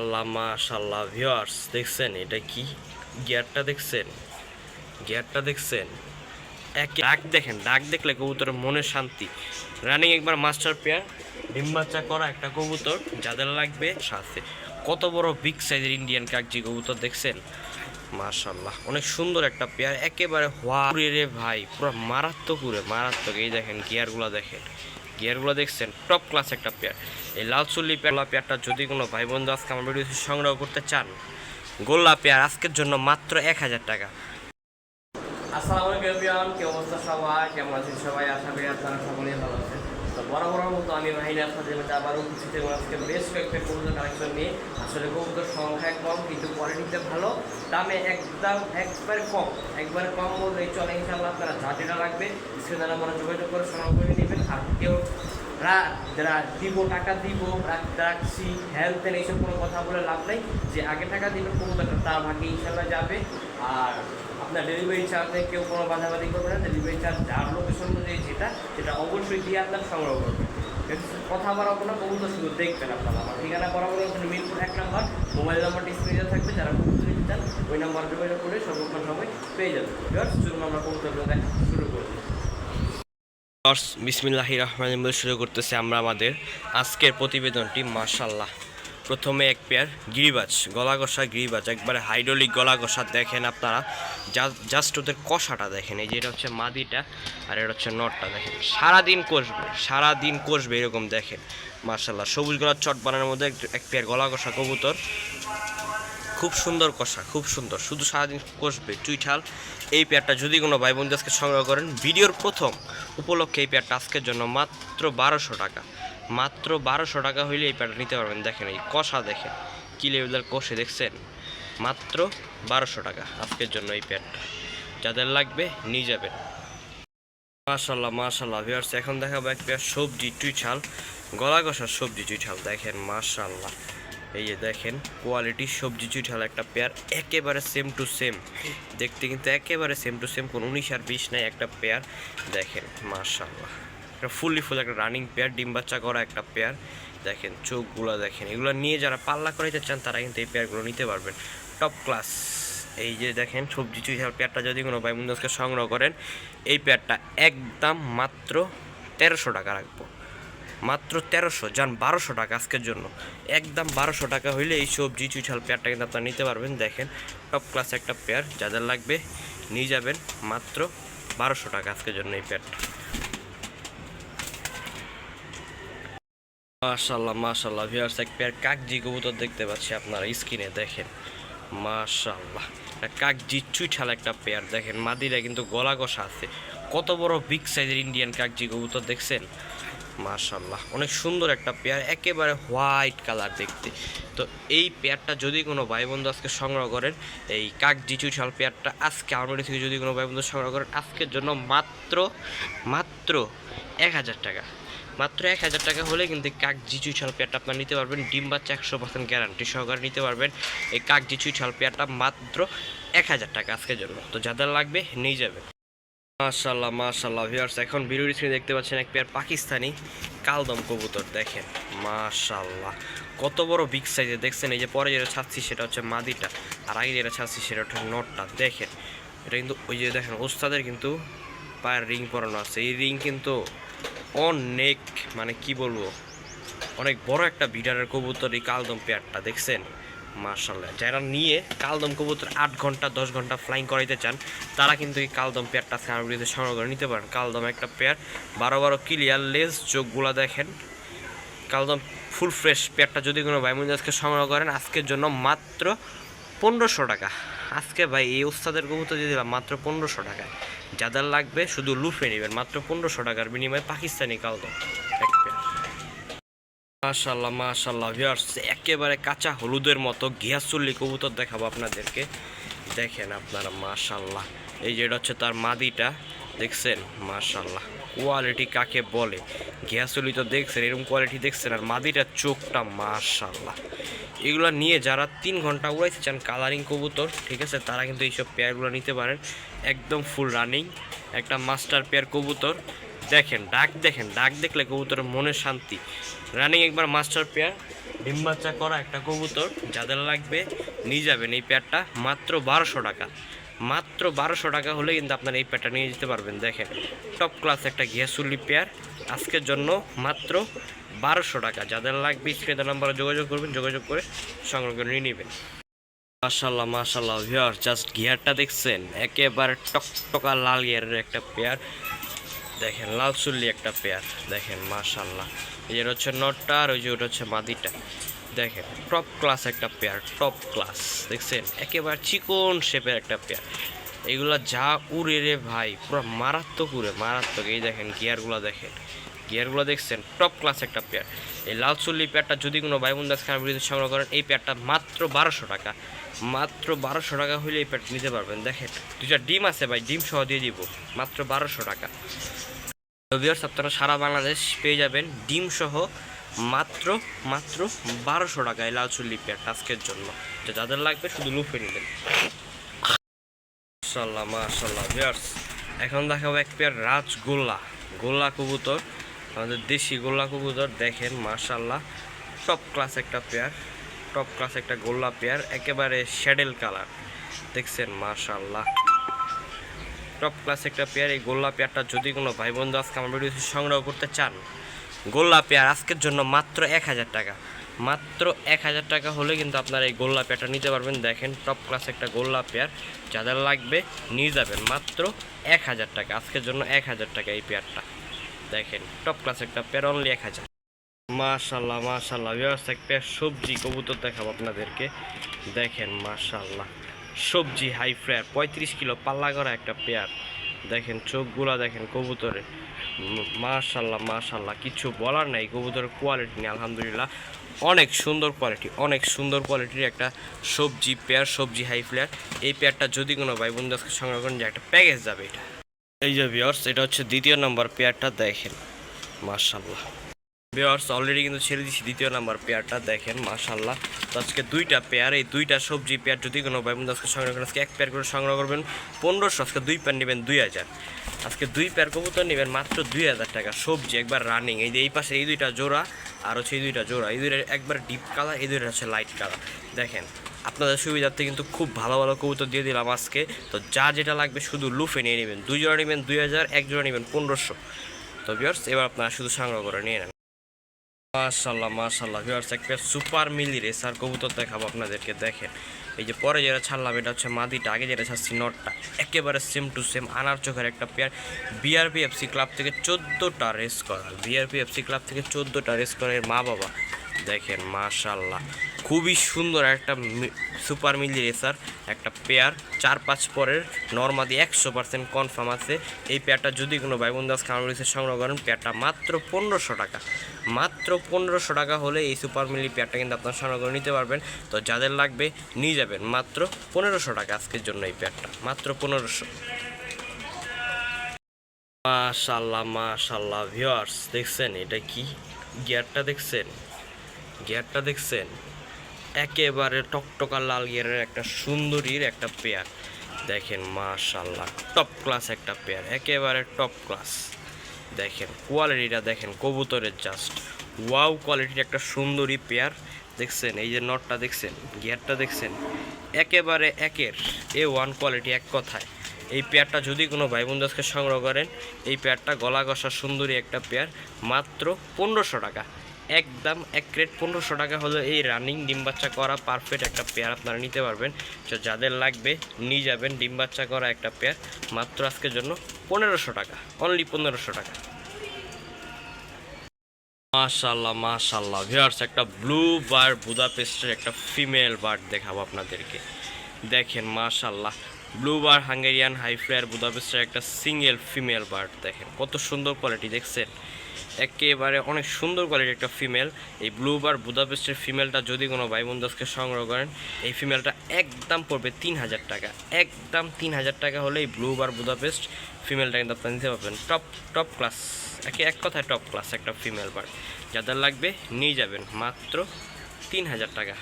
আল্লাহ মাশাল্লাহ ভিউয়ার্স দেখছেন? এটা কি? গিয়ারটা দেখছেন? গিয়ারটা দেখছেন? এক ডাক দেখেন, ডাক দেখলে কবুতরের মনে শান্তি। রানিং একবার মাস্টার পেয়ার ডিম বাচ্চা করা একটা কবুতর, যাদের লাগবে সাথে। কত বড় বিগ সাইজের ইন্ডিয়ান কাকজি কবুতর দেখছেন? মাশাল্লাহ অনেক সুন্দর একটা পেয়ার একেবারে হোয়ারে রে ভাই, পুরো মারাত্মক উড়ে, মারাত্মক। এই দেখেন, গিয়ারগুলো দেখেন। গিয়ারগুলো দেখছেন টপ ক্লাস একটা পেয়ার এই লাল চুল্লি পেয়ারলা পেয়ারটা যদি কোনো ভাই বন্ধু আজকে আমার ভিডিও সংগ্রহ করতে চান গোল্লা পেয়ার আজকের জন্য মাত্র এক হাজার টাকা। আসসালামু আলাইকুম কি অবস্থা সবাই? কেমন আছেন সবাই? আশা করি আপনারা সকলেই ভালো আছেন। তো মতো আমি আবারও উপস্থিত এবং আজকে বেশ কয়েকটা কবুতর কালেকশন আসলে কবুতর কম কিন্তু কোয়ালিটিতে ভালো, দামে একদম একবারে কম। একবারে কম বলতে চলে ইনশাল্লাহ আপনারা যা যেটা স্ক্রিনে যোগাযোগ করে সংগ্রহ করে নেবেন। আর কেউ দিব টাকা দিব রাখ- রাখছি হেল্প দেন এইসব কোনো কথা বলে লাভ নেই। যে আগে টাকা দিবেন কবুতরটা তার ভাগে ইনশাল্লাহ যাবে। আর আপনার ডেলিভারি চার্জে কেউ কোনো বাধাবাধি করবে না। ডেলিভারি চার্জ যার লোকেশন অনুযায়ী যেটা সেটা অবশ্যই দিয়ে আপনার সংগ্রহ করবে। কথা বাড়াবো না কবুতর শুধু দেখবেন আপনারা। আমার ঠিকানা বরাবর ওখানে মিরপুর এক নাম্বার। মোবাইল নাম্বারটি স্ক্রিনে থাকবে। যারা কবুতর নিতে চান ওই নাম্বার যোগাযোগ করে সর্বক্ষণ সময় পেয়ে যাবে Viewers, চলুন আমরা কবুতরগুলো দেখা শুরু বিসমিল্লাহি রহমান শুরু করতেছি আমরা আমাদের আজকের প্রতিবেদনটি মার্শাল্লাহ প্রথমে এক পেয়ার গিরিবাজ গলা কষা গিরিবাজ, একবারে হাইড্রোলিক গলা কষা দেখেন আপনারা। জাস্ট ওদের কষাটা দেখেন, এই যে এটা হচ্ছে মাদিটা আর এটা হচ্ছে নটটা দেখেন। সারাদিন কষবে সারাদিন কষবে এরকম দেখেন মাশাল্লাহ সবুজ গলার চট বানানোর মধ্যে এক- এক পেয়ার গলা কষা কবুতর। খুব সুন্দর কষা, খুব সুন্দর। শুধু সারাদিন কষবে চুইঠাল এই পেয়ারটা যদি কোনো ভাই বোনদের আজকে সংগ্রহ করেন, ভিডিওর প্রথম উপলক্ষে এই পেয়ারটা আজকের জন্য মাত্র বারোশো টাকা। মাত্র বারোশো টাকা হইলে এই পেয়ারটা নিতে পারবেন। দেখেন এই কষা দেখেন, কি লেভেলের কষে দেখছেন? মাত্র বারোশো টাকা আজকের জন্য এই পেয়ারটা। যাদের লাগবে নিয়ে যাবেন। মাশাল্লাহ মাশাল্লাহ ভিউয়ার্স এখন দেখাবো এক পেয়ার সবজি চুইঠাল গলা কষার সবজি চুইঠাল দেখেন মাশাল্লাহ এই যে দেখেন কোয়ালিটি সবজি চুইঠাল একটা পেয়ার একেবারে সেম টু সেম দেখতে কিন্তু একেবারে সেম টু সেম কোনো উনিশ আর বিশ নাই একটা পেয়ার দেখেন মাশাল্লাহ একটা ফুললি ফুল একটা রানিং পেয়ার ডিম বাচ্চা করা একটা পেয়ার দেখেন, চোখগুলো দেখেন, এগুলো নিয়ে যারা পাল্লা করাইতে চান, তারা কিন্তু এই পেয়ারগুলো নিতে পারবেন। টপ ক্লাস এই যে দেখেন, সবজি চুইঝাল পেয়ারটা যদি কোনো ভাই বন্ধুকে সংগ্রহ করেন, এই পেয়ারটা একদম মাত্র তেরোশো টাকা রাখব। মাত্র তেরোশো যান বারোশো টাকা আজকের জন্য। একদম বারোশো টাকা হইলে এই সবজি চুইঝাল পেয়ারটা কিন্তু আপনারা নিতে পারবেন। দেখেন টপ ক্লাস একটা পেয়ার যাদের লাগবে নিয়ে যাবেন মাত্র বারোশো টাকা আজকের জন্য এই পেয়ারটা। মাশাল্লাহ মাশাল্লাহ ভিউয়ার্স এক পেয়ার কাকজি কবুতর দেখতে পাচ্ছি আপনারা স্ক্রিনে, দেখেন। মাশাল্লাহ কাকজি চুইঠাল একটা পেয়ার, দেখেন, মাদিরা কিন্তু গলা কষা আছে। কত বড় বিগ সাইজের ইন্ডিয়ান কাকজি কবুতর দেখছেন? মাশাল্লাহ অনেক সুন্দর একটা পেয়ার, একেবারে হোয়াইট কালার দেখতে। তো এই পেয়ারটা যদি কোনো ভাই বন্ধু আজকে সংগ্রহ করেন, এই কাকজি চুইঠাল পেয়ারটা আজকে আমরি থেকে যদি কোনো ভাই বন্ধু সংগ্রহ করেন, আজকের জন্য মাত্র মাত্র এক হাজার টাকা। মাত্র এক হাজার টাকা হলে কিন্তু কাক জিচু ছাল পেয়ারটা আপনার নিতে পারবেন, ডিম বাচ্চা একশো পার্সেন্ট গ্যারান্টি সহকারে নিতে পারবেন। এই কাক জিচু ছাল পেয়ারটা মাত্র এক হাজার টাকা আজকের জন্য। তো যাদের লাগবে নিয়ে যাবে মাশাল্লাহ মাশাল্লাহ ভিউয়ার্স এখন ভিডিও স্ক্রিনে দেখতে পাচ্ছেন এক পেয়ার পাকিস্তানি কালদম কবুতর, দেখেন মাশাল্লাহ কত বড় বিগ সাইজে দেখছেন, এই যে পরে যেটা ছাড়ছি সেটা হচ্ছে মাদিটা, আর আগে যেটা ছাড়ছি সেটা হচ্ছে নটটা, দেখেন, এটা কিন্তু ওই যে দেখেন, ওস্তাদের কিন্তু পায়ের রিং পরানো আছে, এই রিং কিন্তু অনেক মানে কি বলব, অনেক বড় একটা বিডারের কবুতর এই কালদম পেয়ারটা দেখছেন? মার্শাল্লাহ যারা নিয়ে কালদম কবুতর আট ঘণ্টা, দশ ঘণ্টা ফ্লাইং করাইতে চান, তারা কিন্তু এই কালদম পেয়ারটা সামগ্রীতে সংগ্রহ করে নিতে পারেন। কালদম একটা পেয়ার বারো বারো ক্লিয়ার লেস চোখগুলা দেখেন। কালদম ফুল ফ্রেশ পেয়ারটা যদি কোনো ভাইমুন আজকে সংগ্রহ করেন, আজকের জন্য মাত্র পনেরোশো টাকা। আজকে ভাই এই ওস্তাদের কবুতর দিয়ে দিলাম মাত্র পনেরোশো টাকা যাদের লাগবে শুধু লুফে নেবেন, মাত্র পনেরোশো টাকার বিনিময়ে পাকিস্তানি কালদম। মাশাল্লাহ মাশাল্লাহ ভিউয়ার্স একেবারে কাঁচা হলুদের মতো ঘিয়াচল্লি কবুতর দেখাবো আপনাদেরকে। দেখেন আপনারা মাশাল্লাহ এই যেটা হচ্ছে তার মাদিটা, দেখছেন? মাশাল্লাহ কোয়ালিটি কাকে বলে? ঘিয়াচল্লি তো দেখছেন, এরকম কোয়ালিটি দেখছেন, আর মাদিটার চোখটা মাশাল্লাহ এগুলো নিয়ে যারা তিন ঘণ্টা উড়াইতে চান কালারিং কবুতর, ঠিক আছে, তারা কিন্তু এইসব পেয়ারগুলো নিতে পারেন। একদম ফুল রানিং একটা মাস্টার পেয়ার কবুতর। দেখেন, ডাক দেখেন, ডাক দেখলে কবুতরের মনে শান্তি। রানিং একবার মাস্টার পেয়ার ডিম বাচ্চা করা একটা কবুতর, যাদের লাগবে নিয়ে যাবেন এই পেয়ারটা মাত্র বারোশো টাকা। মাত্র বারোশো টাকা হলে কিন্তু আপনার এই পেয়ারটা নিয়ে যেতে পারবেন, দেখেন। টপ ক্লাস একটা ঘিয়াসুল্লি পেয়ার আজকের জন্য মাত্র বারোশো টাকা। যাদের লাগবে স্ক্রিনের নাম্বারে যোগাযোগ করবেন, যোগাযোগ করে সংগ্রহ করে নিয়ে নেবেন। মাশাল্লাহ মাশাল্লাহ ভিউয়ার জাস্ট গিয়ারটা দেখছেন, একেবারে টকটকা লাল গিয়ারের একটা পেয়ার দেখেন, লাল চুল্লি একটা পেয়ার, দেখেন মাশাল্লাহ যে হচ্ছে নটটা আর ওই যে ওটা হচ্ছে মাদিটা। দেখেন টপ ক্লাস একটা পেয়ার টপ ক্লাস দেখছেন? একেবারে চিকন শেপের একটা পেয়ার। এগুলা যা উড়ে রে ভাই, পুরো মারাত্মক উড়ে, মারাত্মক। এই দেখেন গিয়ারগুলো দেখেন। গিয়ারগুলো দেখছেন? টপ ক্লাস একটা পেয়ার। এই লাল চুল্লি পেয়ারটা যদি কোনো ভাই বোন খান বিরুদ্ধে সংগ্রহ করেন, এই পেয়ারটা মাত্র বারোশো টাকা। মাত্র বারোশো টাকা হলে এই পেয়ারটা নিতে পারবেন। দেখেন দুটা ডিম আছে ভাই, ডিম সহ দিয়ে দিব। মাত্র বারোশো টাকা। ভিউয়ার্স আপনারা সারা বাংলাদেশ পেয়ে যাবেন ডিম সহ মাত্র মাত্র বারোশো টাকায় লাল চুল্লি পেয়ারটা আজকের জন্য। তো যাদের লাগবে শুধু লুফে নেবেন। মাশাল্লাহ মাশাল্লাহ ভিউয়ার্স এখন দেখাবো এক পেয়ার রাজগোল্লা, গোল্লা কবুতর। আমাদের দেশি গোল্লা কবুতর, দেখেন মাশাল্লাহ টপ ক্লাস একটা পেয়ার টপ ক্লাস একটা গোল্লা পেয়ার, একেবারে শ্যাডেল কালার দেখছেন মাশাল্লাহ টপ ক্লাস একটা পেয়ার এই গোল্লা পেয়ারটা যদি কোনো ভাই বন্ধু আজকে আমার ভিডিও সংগ্রহ করতে চান, গোল্লা পেয়ার আজকের জন্য মাত্র এক হাজার টাকা। মাত্র এক হাজার টাকা হলে কিন্তু আপনারা এই গোল্লা পেয়ারটা নিতে পারবেন। দেখেন টপ ক্লাস একটা গোল্লা পেয়ার যাদের লাগবে নিয়ে যাবেন মাত্র এক হাজার টাকা। আজকের জন্য এক হাজার টাকা এই পেয়ারটা দেখেন টপ ক্লাস একটা পেয়ার অনলি এক হাজার। মাশাল্লাহ মাশাল্লাহ ব্যবস্থা এক পেয়ার সবজি, কবুতর দেখাবো আপনাদেরকে। দেখেন, মাশাল্লাহ। সবজি হাই ফ্রায়ার, পঁয়ত্রিশ কিলো পাল্লা করা একটা পেয়ার। দেখেন চোখগুলা দেখেন কবুতরের। মাশাল্লাহ মাশাল্লাহ, কিছু বলার নাই, কবুতরের কোয়ালিটি নেই, আলহামদুলিল্লাহ। অনেক সুন্দর কোয়ালিটি অনেক সুন্দর কোয়ালিটির একটা সবজি পেয়ার, সবজি হাই ফ্লেয়ার এই পেয়ারটা যদি কোনো ভাই বন্ধু আজকে সংগ্রহ করেন, যে একটা প্যাকেজ যাবে এটা। এই যে ভিওর্স এটা হচ্ছে দ্বিতীয় নম্বর পেয়ারটা, দেখেন। মাশাল্লাহ। ভিওর্স অলরেডি কিন্তু ছেড়ে দিচ্ছি দ্বিতীয় নাম্বার পেয়ারটা, দেখেন মাশাল্লাহ তো আজকে দুইটা পেয়ার, এই দুইটা সবজি পেয়ার যদি কোনো ভাই বন্ধু আজকে সংগ্রহ করেন, আজকে এক পেয়ার করে সংগ্রহ করবেন, পনেরোশো, আজকে দুই পেয়ার নেবেন দুই হাজার। আজকে দুই পেয়ার কবুতর নেবেন মাত্র দুই হাজার টাকা, সবজি একবার রানিং এই যে এই পাশে এই দুইটা জোড়া, আর হচ্ছে এই দুইটা জোড়া, এই দুইটা একবার ডিপ কালার এই দুইটা হচ্ছে লাইট কালার দেখেন, আপনাদের সুবিধার্থে কিন্তু খুব ভালো ভালো কবুতর দিয়ে দিলাম আজকে। তো যা যেটা লাগবে শুধু লুফে নিয়ে নেবেন, দুই জোড়া নেবেন দুই হাজার, এক জোড়া নেবেন পনেরোশো। তো বিয়ার্স এবার আপনারা শুধু সংগ্রহ করে নিয়ে নেন। মাশাল্লাহ মাশাল্লাহ ভিউয়ার্স একটা সুপার মিলি রেসার কবুতর দেখাবো আপনাদেরকে, দেখেন। এই যে পরে যেটা ছাড়লাম, এটা হচ্ছে মাদিটা, আগে যেটা ছাড়ছি নটটা। একেবারে সেম টু সেম আনার চোখের একটা পেয়ার বিআরপি এফসি ক্লাব থেকে চোদ্দোটা রেস করা। বিআরপি এফসি ক্লাব থেকে চোদ্দোটা রেস করা এর মা বাবা দেখেন মাশাল্লাহ খুবই সুন্দর একটা সুপার মিলি রেসার একটা পেয়ার চার পাঁচ পরের নর্মাদি একশো পার্সেন্ট কনফার্ম আছে। এই পেয়ারটা যদি কোনো ভাই বন্ধু আজকে আমার সংগ্রহ করেন। পেয়ারটা মাত্র পনেরোশো টাকা। মাত্র পনেরোশো টাকা হলে এই সুপার মিলি পেয়ারটা কিন্তু আপনার সংগ্রহ করে নিতে পারবেন। তো যাদের লাগবে নিয়ে যাবেন মাত্র পনেরোশো টাকা আজকের জন্য এই পেয়ারটা। মাত্র পনেরোশো। মাশাল্লাহ মাশাল্লাহ ভিওয়ার্স দেখছেন? এটা কি গিয়ারটা দেখছেন? গিয়ারটা দেখছেন? একেবারে টকটকা লাল গিয়ারের একটা সুন্দরীর একটা পেয়ার। দেখেন, মাশাল্লাহ টপ ক্লাস একটা পেয়ার, একেবারে টপ ক্লাস দেখেন কোয়ালিটিটা দেখেন, কবুতরের জাস্ট ওয়াও কোয়ালিটির একটা সুন্দরী পেয়ার দেখছেন, এই যে নটটা দেখছেন গিয়ারটা দেখছেন, একেবারে একের। এ ওয়ান কোয়ালিটি এক কথায়। এই পেয়ারটা যদি কোনো ভাই বন্ধুকে সংগ্রহ করেন, এই পেয়ারটা গলা কষা সুন্দরী একটা পেয়ার মাত্র পনেরোশো টাকা। একদম এক ক্রেট পনেরোশো টাকা হলো এই রানিং ডিম বাচ্চা করা পারফেক্ট একটা পেয়ার আপনারা নিতে পারবেন। তো যাদের লাগবে নিয়ে যাবেন ডিম বাচ্চা করা একটা পেয়ার মাত্র আজকের জন্য পনেরোশো টাকা অনলি পনেরোশো টাকা। মাশাল্লাহ মাশাল্লাহ ভিউয়ার্স, একটা ব্লু বার্ড বুদাপেস্টের একটা ফিমেল বার্ড দেখাবো আপনাদেরকে। দেখেন মাশাল্লাহ blue bar Hungarian high flyer বুদাপেস্টের একটা সিঙ্গেল ফিমেল বার্ড দেখেন, কত সুন্দর কোয়ালিটি দেখছেন? একেবারে অনেক সুন্দর কোয়ালিটির একটা ফিমেল এই ব্লু বার বুদাপেস্টের ফিমেলটা যদি কোনো ভাই বন্ধু আজকে সংগ্রহ করেন, এই ফিমেলটা একদম পড়বে তিন হাজার টাকা। একদম তিন হাজার টাকা হলে এই ব্লু বার বুদাপেস্ট ফিমেলটা কিন্তু আপনারা নিতে পারবেন। টপ টপ ক্লাস একে এক কথায় টপ ক্লাস একটা ফিমেল বার যাদের লাগবে নিয়ে যাবেন। মাত্র তিন হাজার টাকা।